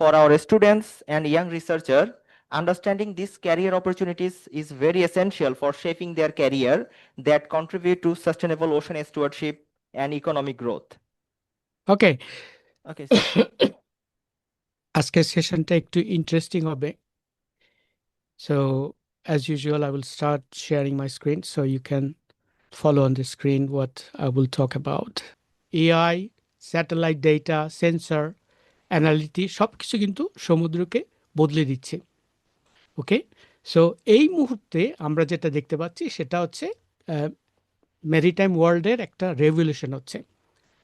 For our students and young researcher, understanding these career opportunities is very essential for shaping their career that contribute to sustainable ocean stewardship and economic growth. Okay Okay, so আজকের সেশনটা একটু interesting হবে so as usual I will start sharing my screen so you can follow on the screen what I will talk about. AI, satellite data sensor অ্যানালিটি সব কিছু কিন্তু সমুদ্রকে বদলে দিচ্ছে। Okay so এই মুহূর্তে আমরা যেটা দেখতে পাচ্ছি সেটা হচ্ছে মেরিটাইম ওয়ার্ল্ডের একটা রেভলিউশন হচ্ছে।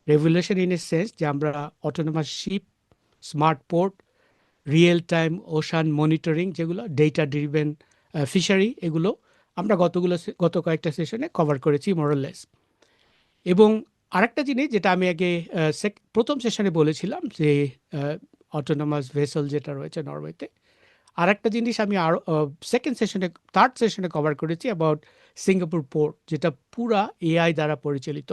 রেভলিউশন ইন এ সেন্স যে আমরা autonomous ship smart port real time ocean monitoring যেগুলো ডেটা ড্রিভেন ফিশারি এগুলো আমরা গতগুলো, গত কয়েকটা সেশনে কভার করেছি মোরাললেস এবং আরেকটা জিনিস যেটা আমি আগে প্রথম সেশনে বলেছিলাম যে অটোনোমাস ভেসেল যেটা রয়েছে নরওয়েতে, আরেকটা জিনিস আমি আরও সেকেন্ড সেশনে থার্ড সেশনে কভার করেছি অ্যাবাউট সিঙ্গাপুর পোর্ট যেটা পুরা এআই দ্বারা পরিচালিত।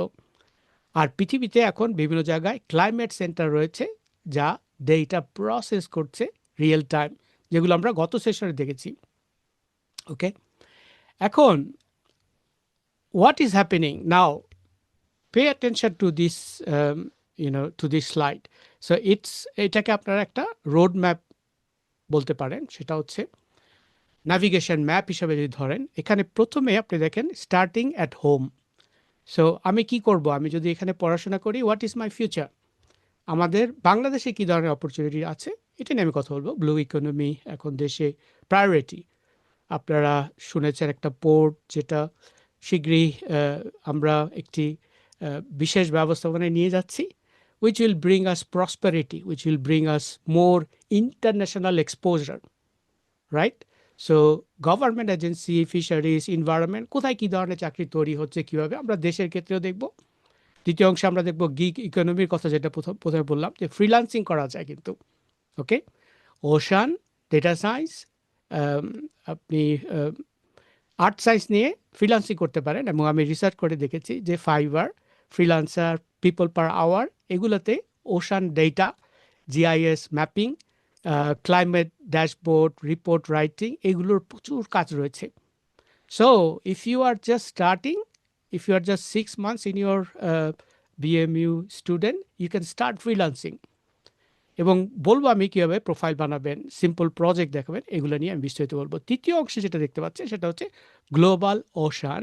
আর পৃথিবীতে এখন বিভিন্ন জায়গায় ক্লাইমেট সেন্টার রয়েছে, যা ডেটা প্রসেস করছে রিয়েল টাইম যেগুলো আমরা গত সেশনে দেখেছি। ওকে এখন what is happening now pay attention to this you know to this slide so it's এটাকে আপনারা একটা রোড ম্যাপ বলতে পারেন, সেটা হচ্ছে ন্যাভিগেশন ম্যাপ হিসাবে যদি ধরেন, এখানে প্রথমে আপনি দেখেন স্টার্টিং অ্যাট হোম সো আমি কি করব? আমি যদি এখানে পড়াশোনা করি হোয়াট ইজ মাই ফিউচার আমাদের বাংলাদেশে কী ধরনের অপরচুনিটি আছে? এটা নিয়ে আমি কথা বলব। ব্লু ইকোনমি এখন দেশে প্রায়োরিটি আপনারা শুনেছেন একটা পোর্ট যেটা শীঘ্রই আমরা একটি বিশেষ ব্যবস্থাপনায় নিয়ে যাচ্ছি which will bring us prosperity which will bring us more international exposure right so government agency fisheries environment কোথায় কী ধরনের চাকরি তৈরি হচ্ছে কীভাবে, আমরা দেশের ক্ষেত্রেও দেখব। দ্বিতীয় অংশে আমরা দেখব গিগ ইকোনমির কথা যেটা প্রথম, প্রথমে বললাম, যে ফ্রিলান্সিং করা যায় কিন্তু ওকে ওশান ডেটা সায়েন্স আপনি আর্ট সায়েন্স নিয়ে ফ্রিলান্সিং করতে পারেন, এবং আমি রিসার্চ করে দেখেছি যে Fiverr freelancer people per hour এগুলোতে ocean data GIS mapping climate dashboard report writing এগুলোর প্রচুর কাজ রয়েছে। So if you are just starting you are just six months in your uh, BMU student, you can start freelancing. এবং বলব আমি কীভাবে profile বানাবেন সিম্পল প্রজেক্ট দেখাবেন এগুলো নিয়ে আমি বিস্তারিত বলব। তৃতীয় অংশে যেটা দেখতে পাচ্ছেন সেটা হচ্ছে গ্লোবাল ওশান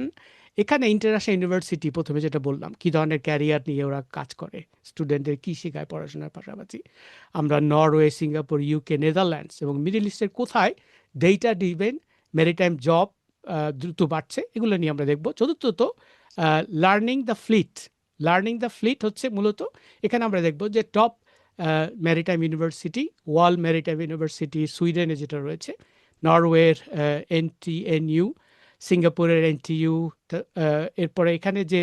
এখানে ইন্টারন্যাশনাল ইউনিভার্সিটি প্রথমে যেটা বললাম, কী ধরনের ক্যারিয়ার নিয়ে ওরা কাজ করে স্টুডেন্টদের কী শেখায় পড়াশোনার পাশাপাশি? আমরা নরওয়ে সিঙ্গাপুর ইউকে নেদারল্যান্ডস এবং মিডল ইস্টের কোথায় ডেটা ডিভেন মেরিটাইম জব দ্রুত বাড়ছে, এগুলো নিয়ে আমরা দেখব। চতুর্থত learning the fleet learning the fleet হচ্ছে মূলত, এখানে আমরা দেখব যে top maritime university world maritime university সুইডেনে যেটা রয়েছে নরওয়ের এন টি এন ইউ সিঙ্গাপুরের এন টি ইউ এরপরে এখানে যে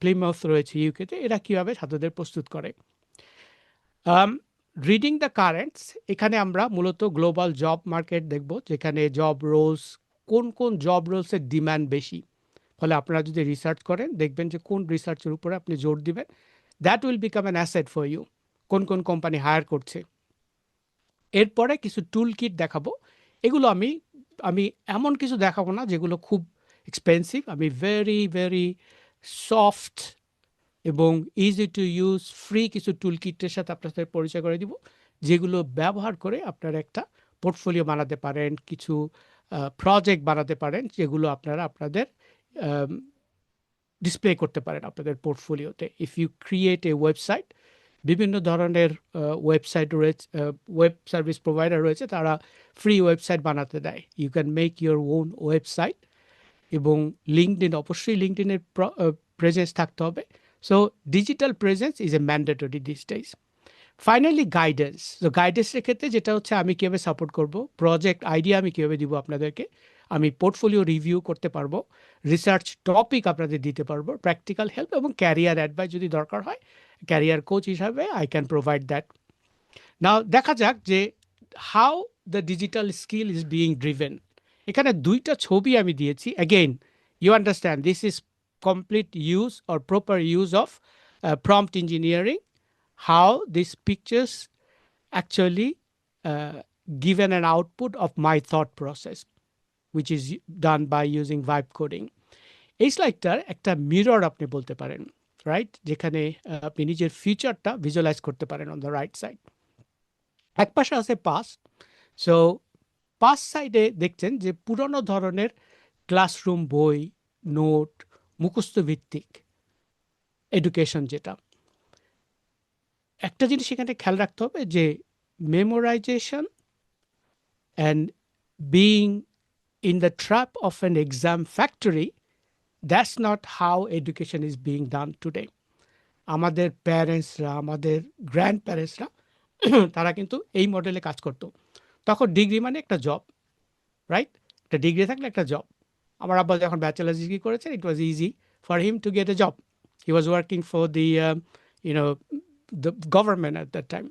প্লিমাউথ রয়েছে ইউকেতে এরা কীভাবে ছাত্রদের প্রস্তুত করে? রিডিং দ্য কারেন্টস এখানে আমরা মূলত গ্লোবাল জব মার্কেট দেখব, যেখানে জব রোলস কোন কোন জব রোলসের ডিমান্ড বেশি। ফলে আপনারা যদি রিসার্চ করেন, দেখবেন যে কোন রিসার্চের উপরে আপনি জোর দিবেন। That will become an asset for you কোন কোন কোম্পানি হায়ার করছে। এরপরে কিছু টুল কিট দেখাবো। এগুলো আমি আমি এমন কিছু দেখাবো না যেগুলো খুব এক্সপেন্সিভ আমি ভেরি ভেরি সফট এবং ইজি টু ইউজ ফ্রি কিছু টুল কিটের সাথে আপনার সাথে পরিচয় করে দিব, যেগুলো ব্যবহার করে আপনারা একটা পোর্টফোলিও বানাতে পারেন, কিছু প্রজেক্ট বানাতে পারেন, যেগুলো আপনারা আপনাদের ডিসপ্লে করতে পারেন আপনাদের পোর্টফোলিওতে if you create a website বিভিন্ন ধরনের ওয়েবসাইট রয়েছে ওয়েব সার্ভিস প্রোভাইডার রয়েছে, তারা ফ্রি ওয়েবসাইট বানাতে দেয়। You can make your own website এবং লিঙ্কডিন অবশ্যই লিঙ্কডিনের প্রেজেন্স থাকতে হবে। So digital presence is a mandatory this days finally guidance তো গাইডেন্সের ক্ষেত্রে যেটা হচ্ছে, আমি কীভাবে সাপোর্ট করব? প্রজেক্ট আইডিয়া আমি কীভাবে দিব আপনাদেরকে? আমি পোর্টফোলিও রিভিউ করতে পারব রিসার্চ টপিক আপনাদের দিতে পারব প্র্যাকটিক্যাল হেল্প এবং ক্যারিয়ার অ্যাডভাইস যদি দরকার হয় ক্যারিয়ার কোচ হিসাবে I can provide that now দেখা যাক যে how the digital skill is being driven এখানে দুইটা ছবি আমি দিয়েছি। Again you understand this is complete use or proper use of prompt engineering how this pictures actually uh, given output of my thought thought which is done by using vibe coding. এই স্লাইডটার একটা mirror আপনি বলতে পারেন right যেখানে আপনি নিজের ফিউচারটা visualise করতে পারেন অন দ্য রাইট সাইড এক পাশে আছে পাস সো পাস সাইডে দেখছেন যে পুরনো ধরনের ক্লাসরুম বই নোট মুখস্থ ভিত্তিক এডুকেশন যেটা। একটা জিনিস এখানে খেয়াল রাখতে হবে যে memorization and being in the trap of an exam factory that's not how education is being done today আমাদের প্যারেন্টসরা আমাদের গ্র্যান্ড প্যারেন্টসরা তারা কিন্তু এই মডেলে কাজ করতো। তখন ডিগ্রি মানে একটা জব রাইট একটা ডিগ্রি থাকলে একটা জব আমার আব্বা যখন ব্যাচেলার ডিগ্রি করেছেন it was easy for him to get a job he was working for the you know the government at that time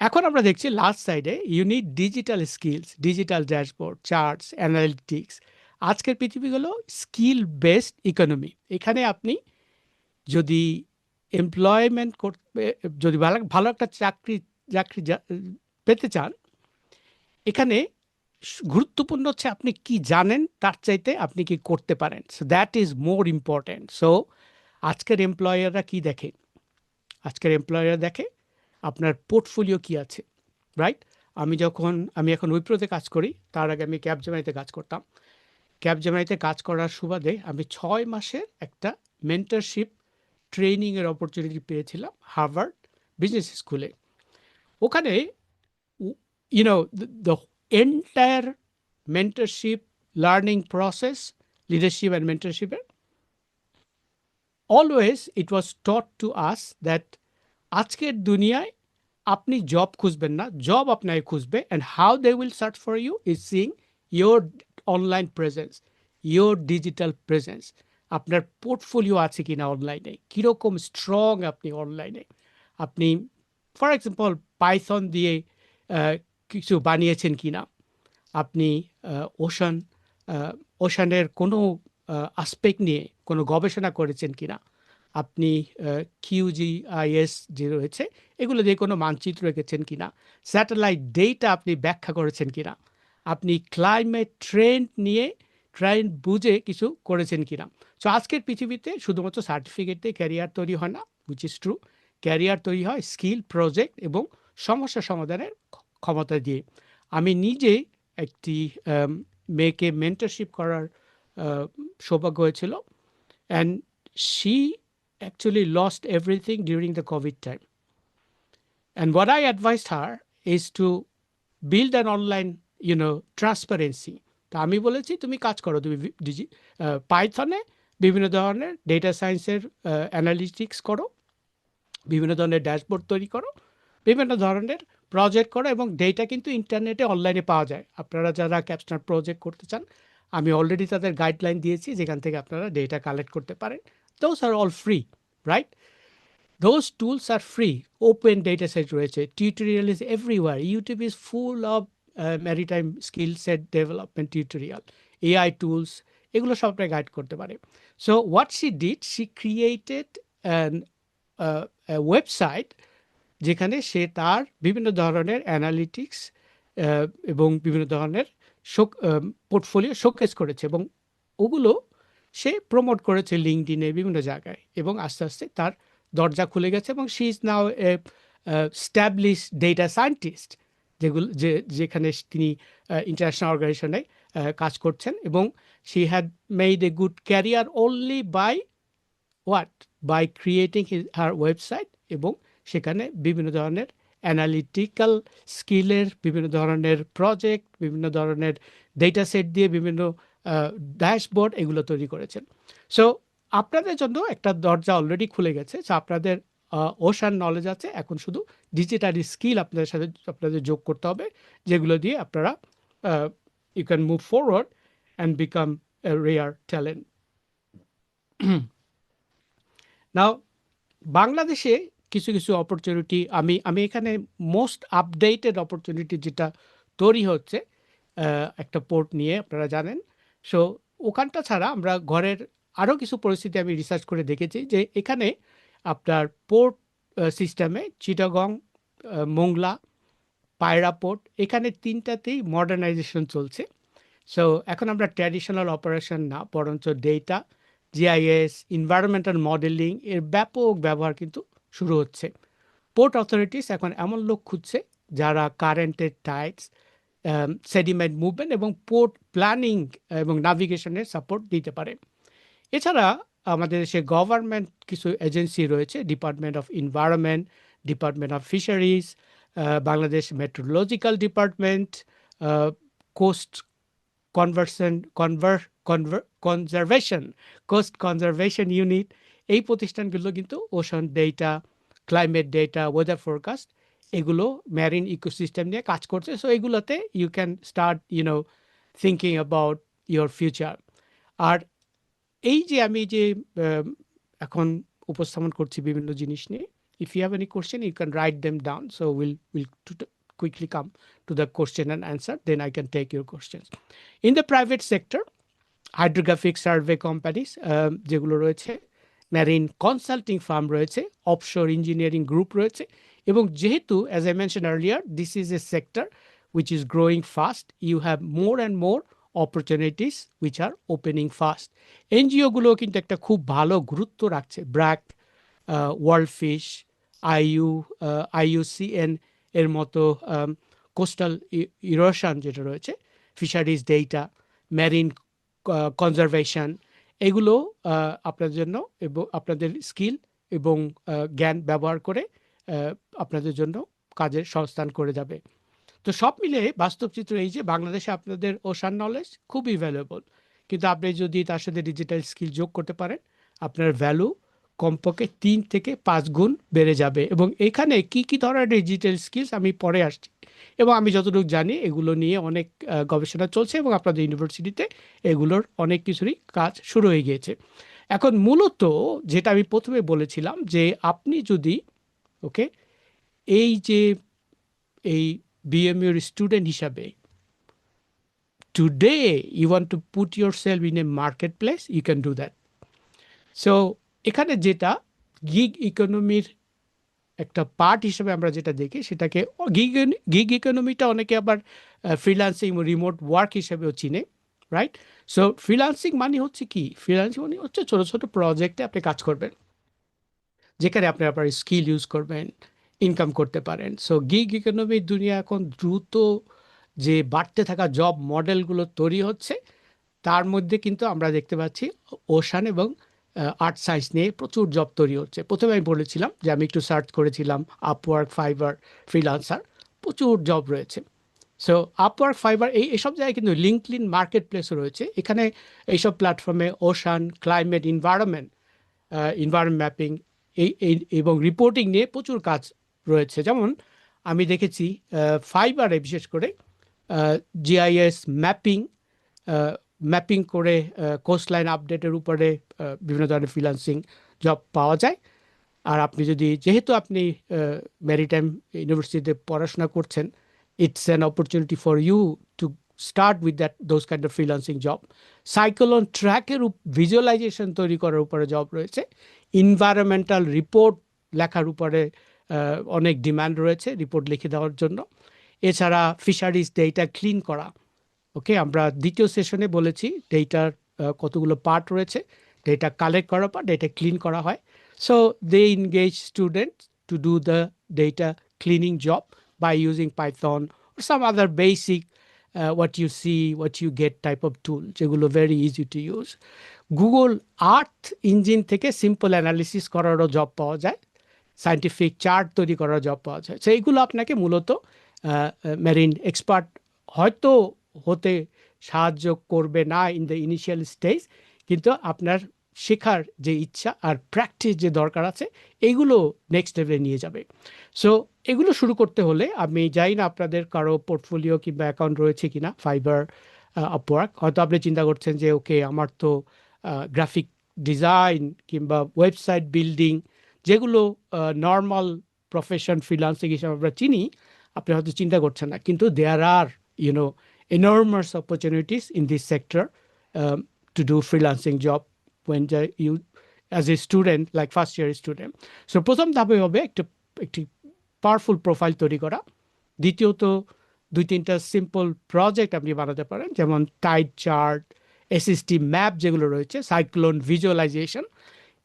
এখন আমরা দেখছি লাস্ট সাইডে unit digital skills digital dashboard charts analytics আজকের পৃথিবী হলো skill based economy এখানে আপনি যদি এমপ্লয়মেন্ট করতে, যদি ভালো ভালো একটা চাকরি চাকরি পেতে চান, এখানে গুরুত্বপূর্ণ হচ্ছে আপনি কি জানেন তার চাইতে আপনি কি করতে পারেন। So that is more important so আজকের এমপ্লয়াররা কি দেখে? আজকের এমপ্লয়ার দেখে আপনার পোর্টফোলিও কি আছে রাইট আমি যখন, আমি এখন উইপ্রোতে কাজ করি, তার আগে আমি ক্যাব জেমাইতে কাজ করতাম। ক্যাব জেমাইতে কাজ করার সুবাদে আমি ছয় মাসের একটা মেন্টারশিপ ট্রেনিংয়ের অপরচুনিটি পেয়েছিলাম হার্ভার্ড বিজনেস স্কুলে। ওখানে you know the entire mentorship learning process leadership and মেন্টারশিপের always it was taught to us that আজকের দুনিয়ায় আপনি জব খুঁজবেন না। জব আপনাকে খুঁজবে and how they will search for you is using your online presence your digital presence আপনার portfolio আছে কিনা অনলাইনে কীরকম স্ট্রং আপনি অনলাইনে আপনি ফর এক্সাম্পল পাইথন দিয়ে কিছু বানিয়েছেন কিনা? আপনি ওশান ওশানের কোনো আসপেক্ট নিয়ে কোনো গবেষণা করেছেন কিনা? আপনি কিউজিআইএস যে রয়েছে, এগুলো দিয়ে কোনো মানচিত্র রেখেছেন কিনা? স্যাটেলাইট ডেটা আপনি ব্যাখ্যা করেছেন কিনা? আপনি ক্লাইমেট ট্রেন্ড নিয়ে ট্রেন্ড বুঝে কিছু করেছেন কিনা? সো আজকের পৃথিবীতে শুধুমাত্র সার্টিফিকেট দিয়ে ক্যারিয়ার তৈরি হয় না উইচ ইজ ট্রু ক্যারিয়ার তৈরি হয় স্কিল প্রজেক্ট এবং সমস্যা সমাধানের ক্ষমতা দিয়ে। আমি নিজে একটি মেয়েকে মেন্টারশিপ করার সৌভাগ্য হয়েছিল and she actually lost everything during the COVID time. And what I advised her is to build an online, you know, transparency. তা আমি বলেছি তুমি কাজ করো তুমি পাইথনে বিভিন্ন ধরনের ডেটা সায়েন্সের অ্যানালিটিক্স করো বিভিন্ন ধরনের ড্যাশবোর্ড তৈরি করো বিভিন্ন ধরনের প্রজেক্ট করো এবং ডেটা কিন্তু ইন্টারনেটে অনলাইনে পাওয়া যায় আপনারা যারা ক্যাপস্টার প্রজেক্ট করতে চান আমি অলরেডি তাদের গাইডলাইন দিয়েছি যেখান থেকে আপনারা ডেটা কালেক্ট করতে পারেন those are all free, right? Those tools are free. Open data set রয়েছে tutorial is everywhere. YouTube is full of uh, maritime skill set development tutorial, AI tools. এগুলো সব আপনাকে গাইড করতে পারে so what she did she created website যেখানে সে তার বিভিন্ন ধরনের অ্যানালিটিক্স এবং বিভিন্ন ধরনের পোর্টফোলিও শোকেস করেছে এবং ওগুলো সে প্রমোট করেছে লিঙ্কডিনে বিভিন্ন জায়গায় এবং আস্তে আস্তে তার দরজা খুলে গেছে এবং she is now established data scientist যেগুলো, যে, যেখানে তিনি ইন্টারন্যাশনাল অর্গানাইজেশনে কাজ করছেন এবং she had made a good career only by what by creating her website এবং সেখানে বিভিন্ন ধরনের অ্যানালিটিক্যাল স্কিলের বিভিন্ন ধরনের প্রজেক্ট বিভিন্ন ধরনের ডেটা সেট দিয়ে বিভিন্ন ড্যাশবোর্ড এগুলো তৈরি করেছেন। সো আপনাদের জন্য একটা দরজা অলরেডি খুলে গেছে। সো আপনাদের ওশান নলেজ আছে। এখন শুধু ডিজিটালি স্কিল আপনাদের সাথে, আপনাদের যোগ করতে হবে, যেগুলো দিয়ে আপনারা you can move forward and become rare talent now বাংলাদেশে কিছু কিছু অপরচুনিটি আমি আমি এখানে মোস্ট আপডেটেড অপরচুনিটি যেটা তৈরি হচ্ছে একটা পোর্ট নিয়ে আপনারা জানেন। সো ওখানটা ছাড়া আমরা ঘরের আরও কিছু পরিস্থিতি আমি রিসার্চ করে দেখেছি যে এখানে আপনার পোর্ট সিস্টেমে চিটাগং মোংলা পায়রা পোর্ট এখানে তিনটাতেই মডার্নাইজেশন চলছে। সো এখন আমরা ট্র্যাডিশনাল অপারেশন না, বরঞ্চ ডেটা জিআইএস এনভায়রনমেন্টাল মডেলিং এর ব্যাপক ব্যবহার কিন্তু শুরু হচ্ছে। পোর্ট অথরিটিস এখন এমন লোক খুঁজছে যারা কারেন্টের টাইপস সেডিমেন্ট মুভমেন্ট এবং পোর্ট প্ল্যানিং এবং নাভিগেশনের সাপোর্ট দিতে পারে। এছাড়া আমাদের দেশে গভর্নমেন্ট কিছু এজেন্সি রয়েছে department of environment department of fisheries Bangladesh meteorological department coast conversion conveyor conservation coast conservation unit এই প্রতিষ্ঠানগুলো কিন্তু ocean data climate data weather forecast এগুলো ম্যারিন ইকোসিস্টেম নিয়ে কাজ করছে। সো এগুলোতে you can start you know thinking about your future আর এই যে আমি যে এখন উপস্থাপন করছি বিভিন্ন জিনিস নিয়ে if you have any question you can write them down so will will quickly come to the question and answer, then i can take your questions. In the private sector hydrographic survey companies যেগুলো রয়েছে marine consulting firm রয়েছে offshore engineering group রয়েছে এবং যেহেতু as I mention earlier this is a sector which is growing fast you have more and more opportunities which are opening fast এনজিওগুলো কিন্তু একটা খুব ভালো গুরুত্ব রাখছে। BRAC world fish IU IUCN এর মতো কোস্টাল ইরোশন যেটা রয়েছে, ফিশারিজ, ডেইটা, ম্যারিন কনজারভেশন, এগুলো আপনার জন্য এবং আপনাদের স্কিল এবং জ্ঞান ব্যবহার করে আপনাদের জন্য কাজের সংস্থান করে যাবে। তো সব মিলে বাস্তব চিত্র এই যে বাংলাদেশে আপনাদের ওশান নলেজ খুবই ভ্যালুয়েবল কিন্তু আপনি যদি তার সাথে ডিজিটাল স্কিল যোগ করতে পারেন, আপনার ভ্যালু কমপক্ষে তিন থেকে পাঁচ গুণ বেড়ে যাবে। এবং এখানে কি কি ধরনের ডিজিটাল স্কিলস আমি পরে আসছি। এবং আমি যতটুকু জানি এগুলো নিয়ে অনেক গবেষণা চলছে এবং আপনাদের ইউনিভার্সিটিতে এগুলোর অনেক কিছুরই কাজ শুরু হয়ে গিয়েছে। এখন মূলত যেটা আমি প্রথমে বলেছিলাম যে আপনি যদি ওকে? এই যে, এই বিএমইউর স্টুডেন্ট হিসাবে today you want to put yourself in a marketplace you can do that so এখানে যেটা গিগ ইকোনমির একটা পার্ট হিসেবে আমরা যেটা দেখি, সেটাকে গিগ গিগ ইকোনমিটা অনেকে আবার ফ্রিল্যান্সিং রিমোট ওয়ার্ক হিসেবেও চিনে রাইট সো ফ্রিল্যান্সিং মানে হচ্ছে কি? ফ্রিল্যান্সিং মানে হচ্ছে ছোটো ছোটো প্রজেক্টে আপনি কাজ করবেন। যেখানে আপনি আপনার স্কিল ইউজ করবেন, ইনকাম করতে পারেন। সো গিগ ইকোনমির দুনিয়া এখন দ্রুত যে বাড়তে থাকা জব মডেলগুলো তৈরি হচ্ছে, তার মধ্যে কিন্তু আমরা দেখতে পাচ্ছি ওশান এবং আর্ট সায়েন্স নিয়ে প্রচুর জব তৈরি হচ্ছে। প্রথমে আমি বলেছিলাম যে আমি একটু সার্চ করেছিলাম আপওয়ার্ক ফাইবার ফ্রিলান্সার প্রচুর জব রয়েছে। সো আপওয়ার্ক ফাইবার এই এসব জায়গায় কিন্তু লিঙ্কলিন মার্কেট প্লেসও রয়েছে। এখানে এইসব প্ল্যাটফর্মে ocean climate environment environment mapping এই- এবং রিপোর্টিং নিয়ে প্রচুর কাজ রয়েছে। যেমন আমি দেখেছি ফাইবারে বিশেষ করে G I S mapping mapping করে কোস্টলাইন আপডেটের উপরে বিভিন্ন ধরনের ফ্রিল্যান্সিং জব পাওয়া যায়। আর আপনি যদি, যেহেতু আপনি ম্যারিটাইম ইউনিভার্সিটিতে পড়াশোনা করছেন it's an opportunity for you to start with that those kind of freelancing job cycle on ট্র্যাকের ভিজুয়ালাইজেশন তৈরি করার উপরে জব রয়েছে। ইনভায়রনমেন্টাল রিপোর্ট লেখার উপরে অনেক ডিমান্ড রয়েছে রিপোর্ট লিখে দেওয়ার জন্য। এছাড়া ফিশারিজ ডেটা ক্লিন করা। ওকে আমরা দ্বিতীয় সেশনে বলেছি ডেটার কতগুলো পার্ট রয়েছে। ডেটা কালেক্ট করার পর ডেটা ক্লিন করা হয়। So they engage student to do the data cleaning job by using Python some other basic what you see what you get type of tool যেগুলো very easy to use Google Earth Engine থেকে simple analysis করারও job পাওয়া যায় scientific chart তৈরি করার job পাওয়া যায়। So, এইগুলো আপনাকে মূলত মেরিন এক্সপার্ট হয়তো হতে সাহায্য করবে না ইন দ্য ইনিশিয়াল স্টেজ কিন্তু আপনার শেখার যে ইচ্ছা আর প্র্যাকটিস যে দরকার আছে এইগুলো নেক্সট লেভেলে নিয়ে যাবে। সো এগুলো শুরু করতে হলে আমি জানি না আপনাদের কারও পোর্টফোলিও কিংবা অ্যাকাউন্ট রয়েছে কিনা ফাইবার আপওয়ার্ক হয়তো আপনি চিন্তা করছেন যে ওকে আমার তো গ্রাফিক ডিজাইন কিংবা ওয়েবসাইট বিল্ডিং যেগুলো নর্মাল প্রফেশন ফ্রিলান্সিং হিসাবে আমরা চিনি আপনি হয়তো চিন্তা করছেন না। কিন্তু there are you know opportunities in this sector um, to do freelancing job when you, as a student, like first year student. So, প্রথম ধাপে হবে একটা, একটি পাওয়ারফুল প্রোফাইল তৈরি করা। দ্বিতীয়ত, দুই তিনটা সিম্পল প্রজেক্ট আপনি বানাতে পারেন, যেমন টাইড চার্ট এসএসটি ম্যাপ যেগুলো রয়েছে সাইক্লোন ভিজুয়ালাইজেশন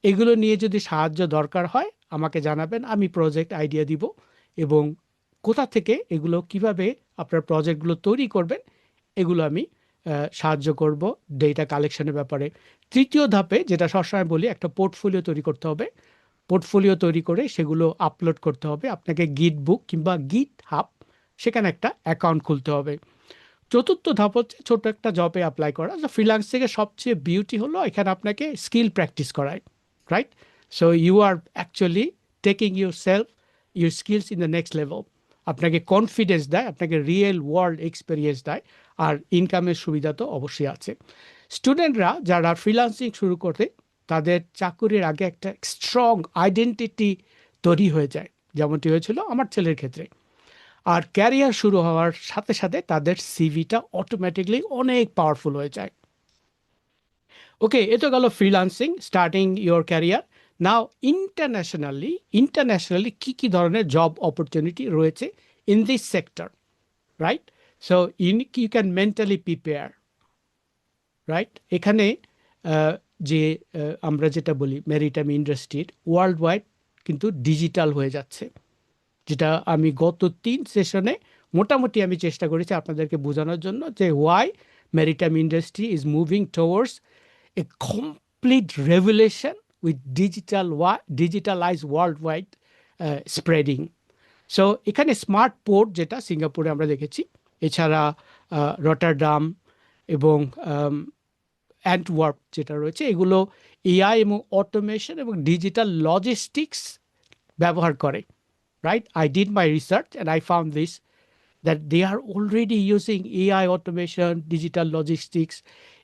এগুলো নিয়ে যদি সাহায্য দরকার হয়, আমাকে জানাবেন, আমি প্রজেক্ট আইডিয়া দিব এবং কোথা থেকে এগুলো কীভাবে আপনার প্রজেক্টগুলো তৈরি করবেন, এগুলো আমি সাহায্য করব ডেটা কালেকশনের ব্যাপারে। তৃতীয় ধাপে যেটা সবসময় বলি, একটা পোর্টফোলিও তৈরি করতে হবে। পোর্টফোলিও তৈরি করে সেগুলো আপলোড করতে হবে। আপনাকে গিট বুক কিংবা গিট হাব সেখানে একটা অ্যাকাউন্ট খুলতে হবে। চতুর্থ ধাপ হচ্ছে ছোট একটা জবে অ্যাপ্লাই করা। ফ্রিলান্স থেকে সবচেয়ে বিউটি হলো, এখানে আপনাকে স্কিল প্র্যাকটিস করায় right so you are actually taking yourself your skills in the next level আপনাকে কনফিডেন্স দেয়, আপনাকে রিয়েল ওয়ার্ল্ড এক্সপিরিয়েন্স দেয়। আর ইনকামের সুবিধা তো অবশ্যই আছে। স্টুডেন্টরা যারা ফ্রিল্যান্সিং শুরু করতে, তাদের চাকুরির আগে একটা স্ট্রং আইডেন্টিটি তৈরি হয়ে যায়। যেমনটি হয়েছিল আমার ছেলের ক্ষেত্রে। আর ক্যারিয়ার শুরু হওয়ার সাথে সাথে তাদের সিভিটা অটোমেটিকলি অনেক পাওয়ারফুল হয়ে যায়। ওকে এ তো গেল freelancing starting your career now internationally internationally কী কী ধরনের জব অপরচুনিটি রয়েছে in this sector right so you you can mentally prepare right এখানে যে আমরা যেটা বলি মেরিটাইম ইন্ডাস্ট্রির ওয়ার্ল্ড ওয়াইড কিন্তু ডিজিটাল হয়ে যাচ্ছে। যেটা আমি গত তিন সেশনে মোটামুটি আমি চেষ্টা করেছি আপনাদেরকে বোঝানোর জন্য যে why maritime industry is moving towards a complete revolution with digital ওয়া digitalize world wide spreading so এখানে স্মার্ট পোর্ট যেটা সিঙ্গাপুরে আমরা দেখেছি এছাড়া রটারডাম এবং অ্যান্টওয়ার্প যেটা রয়েছে এগুলো এআই এবং অটোমেশন এবং ডিজিটাল লজিস্টিক্স ব্যবহার করে right? I did my research and I found this that they are already using AI automation, digital logistics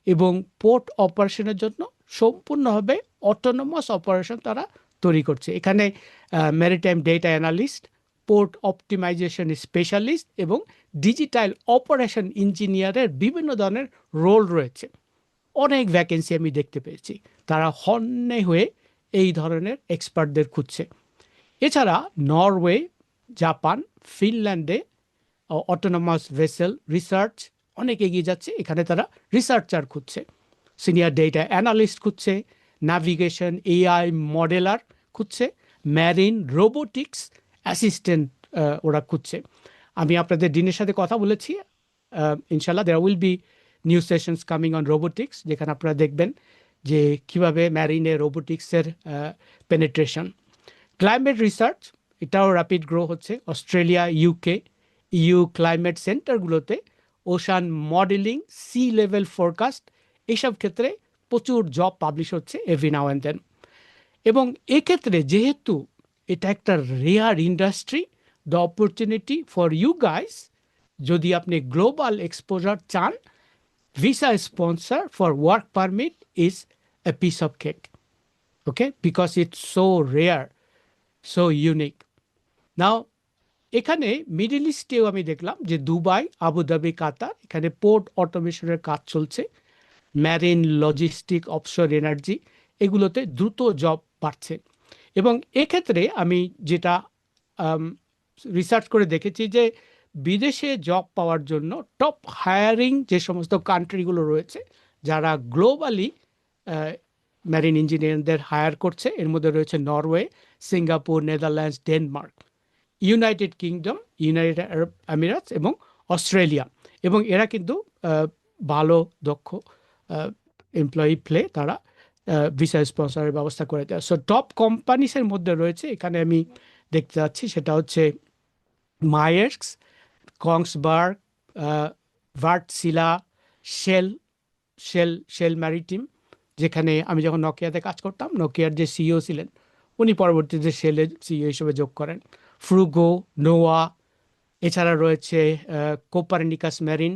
এবং পোর্ট অপারেশনের জন্য সম্পূর্ণভাবে অটোনোমাস অপারেশন তারা তৈরি করছে এখানে maritime data analyst port optimization specialist এবং ডিজিটাল অপারেশন ইঞ্জিনিয়ারের বিভিন্ন ধরনের রোল রয়েছে। অনেক ভ্যাকেন্সি আমি দেখতে পেয়েছি। তারা হন্যে হয়ে এই ধরনের এক্সপার্টদের খুঁজছে। এছাড়া নরওয়ে, জাপান, ফিনল্যান্ডে অটোনোমাস ভেসেল রিসার্চ অনেক এগিয়ে যাচ্ছে। এখানে তারা রিসার্চার খুঁজছে। সিনিয়র ডেটা অ্যানালিস্ট খুঁজছে। ন্যাভিগেশন এআই মডেলার খুঁজছে। ম্যারিন রোবোটিক্স অ্যাসিস্ট্যান্ট ওরা খুঁজছে। আমি আপনাদের দিনের সাথে কথা বলেছি ইনশাল্লাহ there will be new sessions coming on robotics যেখানে আপনারা দেখবেন যে কীভাবে ম্যারিনে রোবোটিক্সের পেনেট্রেশন ক্লাইমেট রিসার্চ এটাও র্যাপিড গ্রো হচ্ছে। Australia UK EU climate সেন্টারগুলোতে ocean modelling sea level forecast এইসব ক্ষেত্রে প্রচুর জব পাবলিশ হচ্ছে এভরি নাও অ্যান্ড দেন এবং এক্ষেত্রে যেহেতু এটা একটা rare industry the opportunity for you guys যদি আপনি গ্লোবাল এক্সপোজার চান visa sponsor for work permit is a piece of cake okay because it's so rare so unique now এখানে middle ইস্টেও আমি দেখলাম যে দুবাই আবুধাবি কাতার এখানে পোর্ট অটোমেশনের কাজ চলছে। ম্যারিন লজিস্টিক অফশোর এনার্জি এগুলোতে দ্রুত জব বাড়ছে। এবং এক্ষেত্রে আমি যেটা রিসার্চ করে দেখেছি যে বিদেশে জব পাওয়ার জন্য টপ হায়ারিং যে সমস্ত কান্ট্রিগুলো রয়েছে, যারা গ্লোবালি ম্যারিন ইঞ্জিনিয়ারদের হায়ার করছে, এর মধ্যে রয়েছে Norway Singapore Netherlands Denmark United Kingdom United Arab Emirates এবং অস্ট্রেলিয়া এবং এরা কিন্তু ভালো, দক্ষ এমপ্লয়ি প্লে তারা ভিসা স্পন্সরের ব্যবস্থা করে দেয় সো টপ কোম্পানিসের মধ্যে রয়েছে, এখানে আমি দেখতে যাচ্ছি, সেটা হচ্ছে Maersk Kongsberg Wartsila Shell Shell Shell maritime যেখানে আমি যখন নকিয়াতে কাজ করতাম নকিয়ার যে সিইও ছিলেন, উনি পরবর্তীতে সেলে সিইও হিসেবে যোগ করেন। ফ্রুগো নোয়া এছাড়া রয়েছে Copernicus marine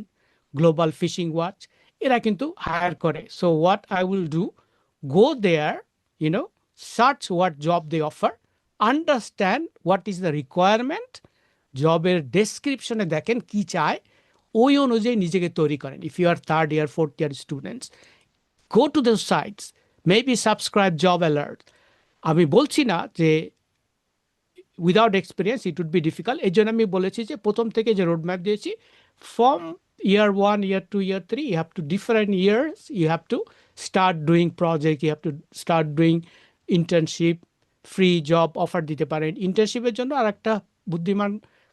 Global Fishing Watch এরা কিন্তু হায়ার করে। So what I will do go there you know search what job they offer understand what is the requirement জবের ডেসক্রিপশনে দেখেন কি চায়, ওই অনুযায়ী নিজেকে তৈরি করেন। If you are third year fourth year students go to the sites maybe subscribe job alert আমি বলছি না যে without experience it would be difficult এই জন্য আমি বলেছি যে প্রথম থেকে যে রোড ম্যাপ দিয়েছি from year one, year two, year three, you have to different years, you have to start doing project, you have to start doing internship, free job offer দিতে পারেন। ইন্টার্নশিপের জন্য আর একটা বুদ্ধিমান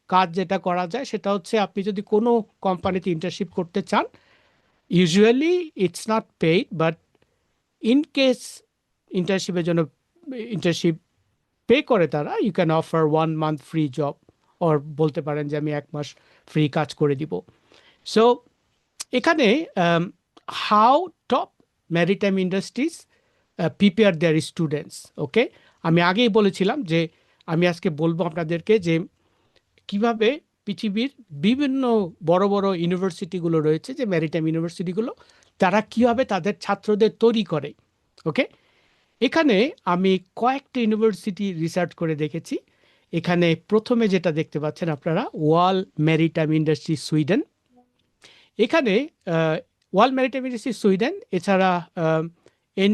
কাজ যেটা করা যায় সেটা হচ্ছে আপনি যদি কোনো কোম্পানিতে ইন্টার্নশিপ করতে চান usually it's not paid but in case ইন্টার্নশিপের জন্য ইন্টার্নশিপ পে করে তারা you can offer one month free job or বলতে পারেন যে আমি এক মাস ফ্রি কাজ করে দিব। সো এখানে how top maritime industries prepare their students okay আমি আগেই বলেছিলাম যে, আমি আজকে বলব আপনাদেরকে যে, কীভাবে পৃথিবীর বিভিন্ন বড় বড় ইউনিভার্সিটিগুলো রয়েছে, যে ম্যারিটাইম ইউনিভার্সিটিগুলো তারা কীভাবে তাদের ছাত্রদের তৈরি করে ওকে এখানে আমি কয়েকটা ইউনিভার্সিটি রিসার্চ করে দেখেছি। এখানে প্রথমে যেটা দেখতে পাচ্ছেন আপনারা ওয়াল ম্যারিটাইম ইন্ডাস্ট্রি সুইডেন এখানে ওয়ার্ল্ড ম্যারিটাইম ইন্ডাস্ট্রি সুইডেন, এছাড়া N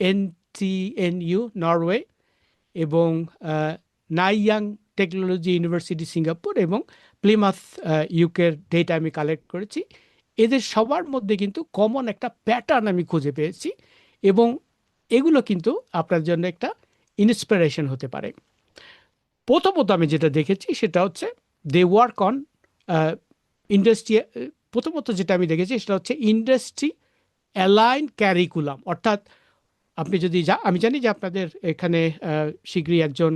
N T N U Norway এবং নাইয়াং টেকনোলজি ইউনিভার্সিটি সিঙ্গাপুর এবং প্লিমাথ ইউকের ডেটা আমি কালেক্ট করেছি। এদের সবার মধ্যে কিন্তু কমন একটা প্যাটার্ন আমি খুঁজে পেয়েছি এবং এগুলো কিন্তু আপনার জন্য একটা ইন্সপিরেশন হতে পারে। প্রথমত আমি যেটা দেখেছি সেটা হচ্ছে দে ওয়ার্ক অন ইন্ডাস্ট্রি প্রথমত যেটা আমি দেখেছি, সেটা হচ্ছে ইন্ডাস্ট্রি অ্যালাইন ক্যারিকুলাম অর্থাৎ আপনি যদি যা, আমি জানি যে আপনাদের এখানে শীঘ্রই একজন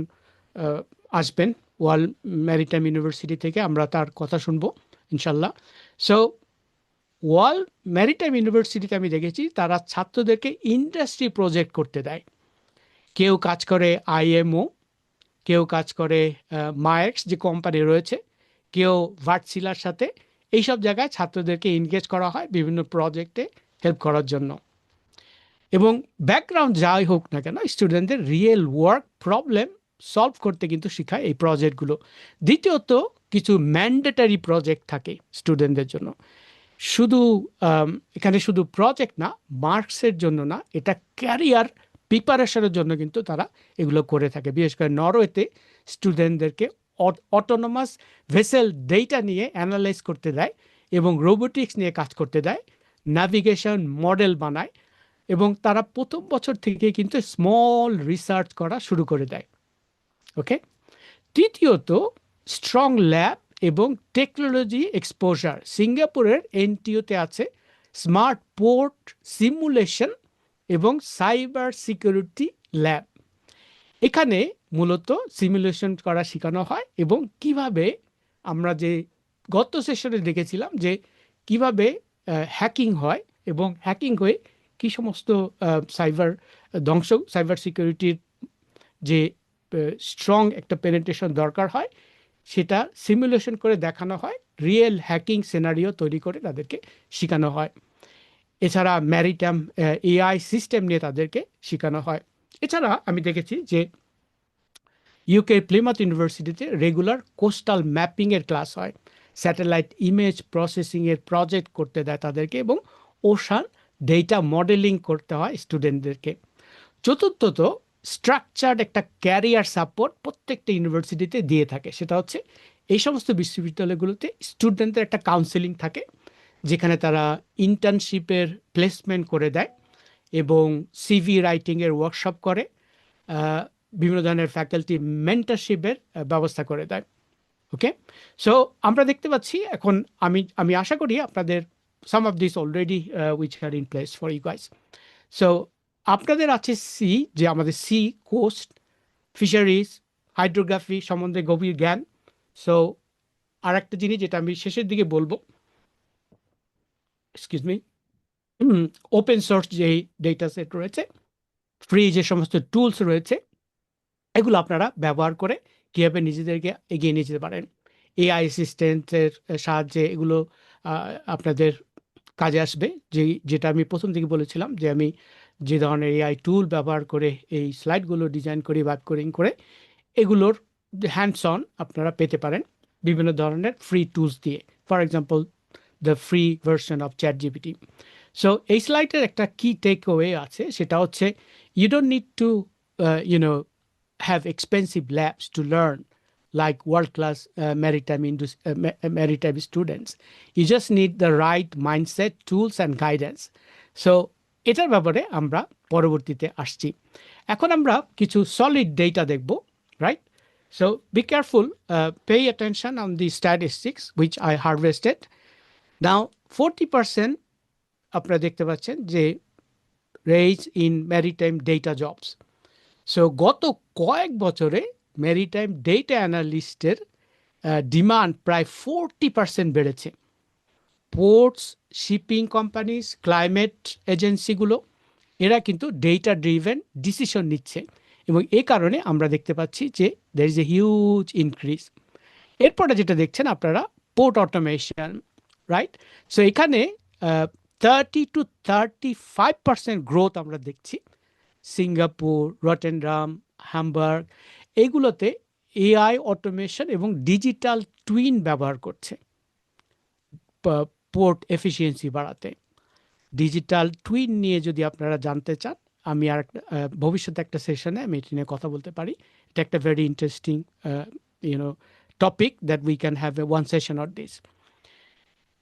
আসবেন ওয়ার্ল্ড ম্যারিটাইম ইউনিভার্সিটি থেকে, আমরা তার কথা শুনব, ইনশাল্লাহ। সো ওয়ার্ল্ড ম্যারিটাইম ইউনিভার্সিটিতে আমি দেখেছি, তারা ছাত্রদেরকে ইন্ডাস্ট্রি প্রজেক্ট করতে দেয়। কেউ কাজ করে আইএমও কেউ কাজ করে মায়েক্স যে কোম্পানি রয়েছে, কেউ ভার্টসিলার সাথে এইসব জায়গায় ছাত্রদেরকে এনগেজ করা হয় বিভিন্ন প্রজেক্টে হেল্প করার জন্য। এবং ব্যাকগ্রাউন্ড যাই হোক না কেন স্টুডেন্টদের রিয়েল ওয়ার্ক প্রবলেম সলভ করতে কিন্তু শেখায় এই প্রজেক্টগুলো দ্বিতীয়ত, কিছু ম্যান্ডেটারি প্রজেক্ট থাকে স্টুডেন্টদের জন্য। শুধু এখানে শুধু প্রজেক্ট না মার্কসের জন্য না, এটা ক্যারিয়ার প্রিপারেশনের জন্য কিন্তু তারা এগুলো করে থাকে। বিশেষ করে নরওয়েতে স্টুডেন্টদেরকে অটোনোমাস ভেসেল ডেটা নিয়ে অ্যানালাইজ করতে দেয় এবং রোবোটিক্স নিয়ে কাজ করতে দেয় ন্যাভিগেশন মডেল বানায় এবং তারা প্রথম বছর থেকে কিন্তু স্মল রিসার্চ করা শুরু করে দেয়। ওকে তৃতীয়ত স্ট্রং ল্যাব এবং টেকনোলজি এক্সপোজার সিঙ্গাপুরের এনটিওতে আছে স্মার্ট পোর্ট সিমুলেশন এবং সাইবার সিকিউরিটি ল্যাব এখানে মূলত সিমুলেশন করা শেখানো হয় এবং কীভাবে আমরা যে গত সেশনে দেখেছিলাম যে কীভাবে হ্যাকিং হয় এবং হ্যাকিং হয়ে কি সমস্ত সাইবার ধ্বংস সাইবার সিকিউরিটির যে স্ট্রং একটা পেনেন্টেশন দরকার হয়, সেটা সিমুলেশন করে দেখানো হয় রিয়েল হ্যাকিং সিনারিও তৈরি করে তাদেরকে শেখানো হয়। এছাড়া ম্যারিটাম এআই সিস্টেম নিয়ে তাদেরকে শেখানো হয়। এছাড়া আমি দেখেছি যে ইউকে প্লিমাথ ইউনিভার্সিটিতে রেগুলার কোস্টাল ম্যাপিংয়ের ক্লাস হয়। স্যাটেলাইট ইমেজ প্রসেসিংয়ের প্রজেক্ট করতে দেয় তাদেরকে এবং ওশান ডেটা মডেলিং করতে হয় স্টুডেন্টদেরকে চতুর্থত স্ট্রাকচার্ড একটা ক্যারিয়ার সাপোর্ট প্রত্যেকটা ইউনিভার্সিটিতে দিয়ে থাকে। সেটা হচ্ছে এই সমস্ত বিশ্ববিদ্যালয়গুলোতে স্টুডেন্টদের একটা কাউন্সেলিং থাকে, যেখানে তারা ইন্টার্নশিপের প্লেসমেন্ট করে দেয়। এবং সিভি রাইটিংয়ের ওয়ার্কশপ করে বিভিন্ন ধরনের ফ্যাকাল্টি মেন্টারশিপের ব্যবস্থা করে দেয়। ওকে সো আমরা দেখতে পাচ্ছি এখন আমি আমি আশা করি আপনাদের some of this already which are in place for you guys so আপনাদের আছে সি যে আমাদের সি কোস্ট ফিশারিজ হাইড্রোগ্রাফি সম্বন্ধে গভীর জ্ঞান। সো আর একটা জিনিস যেটা আমি শেষের দিকে বলব। এক্সকিউজ মি ওপেন সোর্স যে ডেটা সেট রয়েছে ফ্রি যে সমস্ত টুলস রয়েছে, এগুলো আপনারা ব্যবহার করে কীভাবে নিজেদেরকে এগিয়ে নিয়ে যেতে পারেন। এআই অ্যাসিস্ট্যান্টের সাহায্যে এগুলো আপনাদের কাজে আসবে। যে, যেটা আমি প্রথম থেকে বলেছিলাম যে, আমি যে ধরনের এআই টুল ব্যবহার করে এই স্লাইডগুলো ডিজাইন করি ওয়েব কোডিং করে এগুলোর হ্যান্ডস অন আপনারা পেতে পারেন বিভিন্ন ধরনের ফ্রি টুলস দিয়ে। For example the free version of chat GPT so এই স্লাইডের একটা কি টেক ওয়ে আছে সেটা হচ্ছে you don't need to you know have expensive labs to learn like world class uh, maritime indus- uh, ma- uh, maritime students you just need the right mindset tools and guidance so এটার ব্যাপারে আমরা পরবর্তীতে আসছি এখন আমরা কিছু solid data দেখব right so be careful pay attention on the statistics which I harvested now forty percent আপনারা দেখতে পাচ্ছেন যে raise in maritime data jobs so গত কয়েক বছরে ম্যারিটাইম ডেটা অ্যানালিস্টের ডিমান্ড প্রায় ফোরটি পার্সেন্ট বেড়েছে। পোর্টস শিপিং কোম্পানিজ ক্লাইমেট এজেন্সিগুলো এরা কিন্তু ডেটা ড্রিভেন ডিসিশন নিচ্ছে। এবং এ কারণে আমরা দেখতে পাচ্ছি যে there is a huge increase এরপরে যেটা দেখছেন আপনারা পোর্ট অটোমেশন রাইট সো এখানে thirty two thirty five percent growth আমরা দেখছি। সিঙ্গাপুর রটেনড্রাম হ্যামবার্গ এগুলোতে এআই অটোমেশন এবং ডিজিটাল টুইন ব্যবহার করছে। পোর্ট এফিসিয়েন্সি বাড়াতে। ডিজিটাল টুইন নিয়ে যদি আপনারা জানতে চান, আমি আর একটা ভবিষ্যতে একটা সেশনে আমি এটি নিয়ে কথা বলতে পারি। এটা একটা very interesting you know topic that we can have a one session or this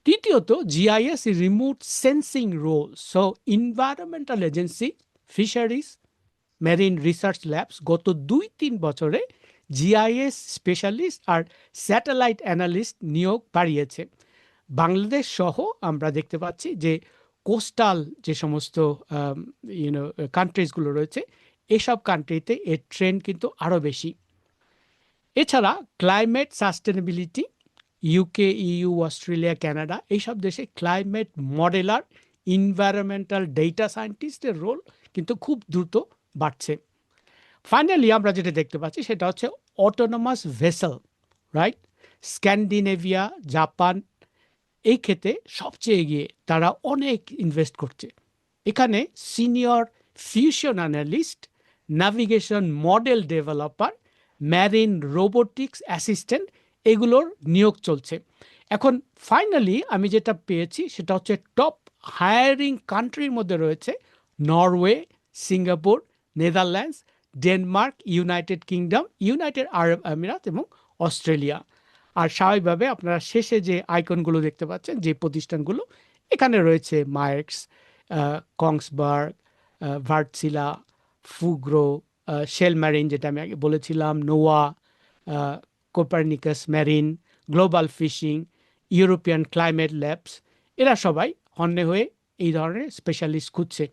তৃতীয়ত GIS remote sensing role so environmental agency fisheries marine research labs গত দুই তিন বছরে জিআইএস স্পেশালিস্ট আর স্যাটেলাইট অ্যানালিস্ট নিয়োগ বাড়িয়েছে। বাংলাদেশ সহ আমরা দেখতে পাচ্ছি যে কোস্টাল যে সমস্ত ইউনো কান্ট্রিজগুলো রয়েছে, এসব কান্ট্রিতে এর ট্রেন্ড কিন্তু আরও বেশি। এছাড়া climate sustainability UK EU Australia Canada এইসব দেশে ক্লাইমেট মডেলার ইনভায়রনমেন্টাল ডেটা সায়েন্টিস্টের রোল কিন্তু খুব দ্রুত বাড়ছে। ফাইনালি আমরা যেটা দেখতে পাচ্ছি সেটা হচ্ছে autonomous vessel right Scandinavia Japan এই ক্ষেত্রে সবচেয়ে এগিয়ে তারা অনেক ইনভেস্ট করছে। এখানে senior fusion analyst navigation model developer marine robotics assistant এগুলোর নিয়োগ চলছে। এখন ফাইনালি আমি যেটা পেয়েছি সেটা হচ্ছে টপ হায়ারিং কান্ট্রির মধ্যে রয়েছে Norway Singapore Netherlands Denmark United Kingdom United Arab আমিরাত এবং অস্ট্রেলিয়া আর স্বাভাবিকভাবে আপনারা শেষে যে আইকনগুলো দেখতে পাচ্ছেন, যে প্রতিষ্ঠানগুলো, এখানে রয়েছে Maersk Kongsberg Wartsila Fugro Shell marine যেটা আমি আগে বলেছিলাম NOAA Copernicus marine global fishing European climate labs এরা সবাই হন্যে হয়ে এই ধরনের স্পেশালিস্ট খুঁজছে।